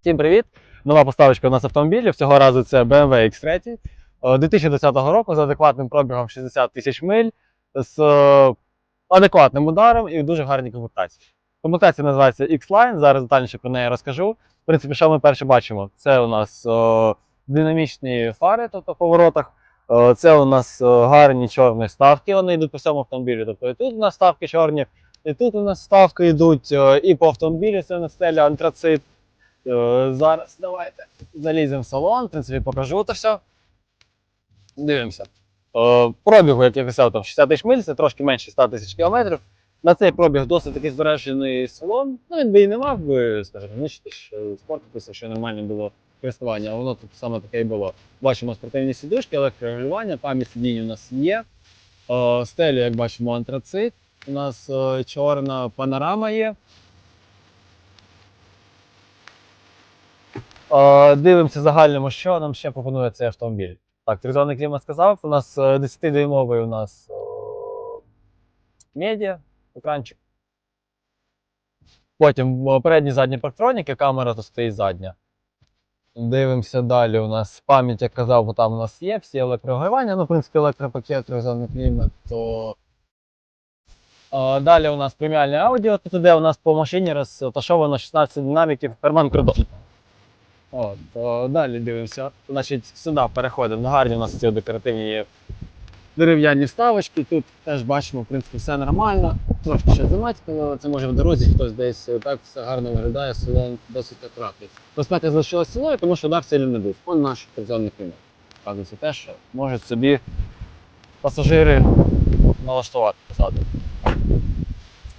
Всім привіт! Нова поставочка у нас автомобілів. Цього разу це BMW X3 е, 2010 року з адекватним пробігом 60 тисяч миль, з е, адекватним ударом і в дуже гарній комплектації. Комплектація називається X-Line, зараз детальніше про неї розкажу. В принципі, що ми перше бачимо? Це у нас е, динамічні фари, тобто в поворотах. Е, Це у нас е, гарні чорні ставки, вони йдуть по всьому автомобілі. Тобто і тут у нас ставки чорні, і тут у нас ставки йдуть, е, і по автомобілі це на стелі антрацит. Е, Зараз давайте заліземо в салон, в принципі, покажу це все. Дивимося. Е, Пробігу, як я казав, там 60 тисяч миль, це трошки менше 100 тисяч кілометрів. На цей пробіг досить такий збережений салон. Ну, він би і не мав би, скажімо, нищити спорт писав, що нормально було користування, а воно тут саме таке і було. Бачимо спортивні сідушки, електрорегулювання, пам'ять сидінь у нас є. Е, Стелі, як бачимо, антрацит. У нас чорна панорама є. Дивимося загальному, що нам ще пропонує цей автомобіль. Так, тризонний клімат сказав. У нас е, 10-дюймовий у нас е, медіа, екранчик. Потім е, передні задні парктроніки, камера тут стоїть задня. Дивимося далі. У нас пам'ять, як казав, бо там у нас є всі електрогравання, ну, в принципі, електропакет, тризонний клімат, то. Е, Далі у нас преміальне аудіо, тут іде у нас по машині розташовано 16 динаміків Herman Kardon. От, то далі дивимося. Значить, сюди переходимо. Гарні у нас ці декоративні дерев'яні вставочки. Тут теж бачимо, в принципі, все нормально. Трошки ще заматькано, але це може в дорозі хтось десь так все гарно виглядає, салон досить акуратний. Розп'яття залишилось цілою, тому що удар сильно не був. Он наш прицільний клімат. Вказується те, що можуть собі пасажири налаштувати посаду.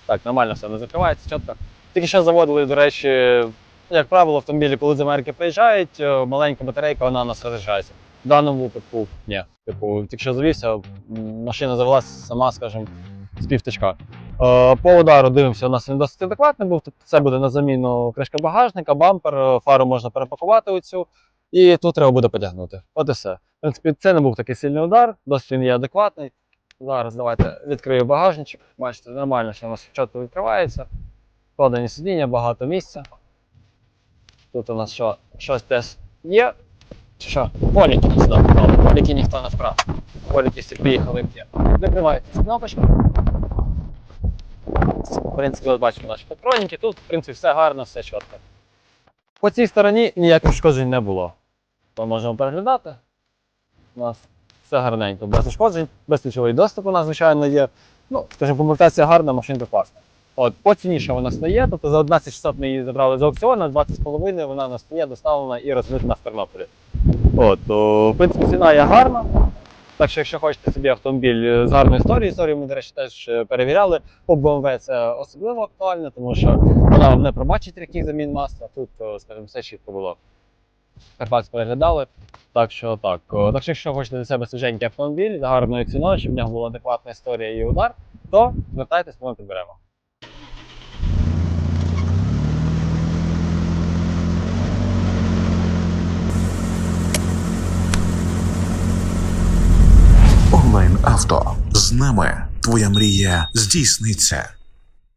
Так, нормально все не закривається, чітко. Тільки що заводили, до речі, як правило, автомобілі, коли з Америки приїжджають, е, маленька батарейка, вона нас розряджається. В даному випадку ні. Типу, тільки що завівся, машина завелася сама, скажімо, з півтичка. Е, По удару дивимося, у нас він досить адекватний був. Тобто це буде на заміну кришка багажника, бампер, е, фару можна перепакувати оцю. І тут треба буде потягнути. От і все. В принципі, це не був такий сильний удар, досить він є адекватний. Зараз давайте відкрию багажничок. Бачите, нормально, що у нас чітко відкривається. Подані сидіння, багато місця. Тут у нас що, щось теж є. Що? Поліки сюди попали. Поліки ніхто не вкрав. Поліки всі поїхали є. Закривається кнопочка. В принципі, от бачимо наші патроніки. Тут, в принципі, все гарно, все чітко. По цій стороні ніяких ушкоджень не було. То можемо переглядати. У нас все гарненько, без ушкоджень, безключовий доступ у нас, звичайно, є. Ну, скажімо, комплектація гарна, машинка класна. От, по вона стає, тобто за 11 600 ми її забрали з аукціону, 20,5 вона на стає доставлена і розмитна в Тернополі. От, то, в принципі, ціна є гарна. Так що, якщо хочете собі автомобіль з гарною історією, історію ми, до речі, теж е, перевіряли. По BMW це особливо актуально, тому що вона вам не пробачить яких замін масла. Тут, скажімо, все чітко було. Карпат переглядали. Так що так. Так що, якщо хочете для себе свіженький автомобіль з гарною ціною, щоб в нього була адекватна історія і удар, то звертайтесь, ми підберемо. Онлайн авто з нами твоя мрія здійсниться.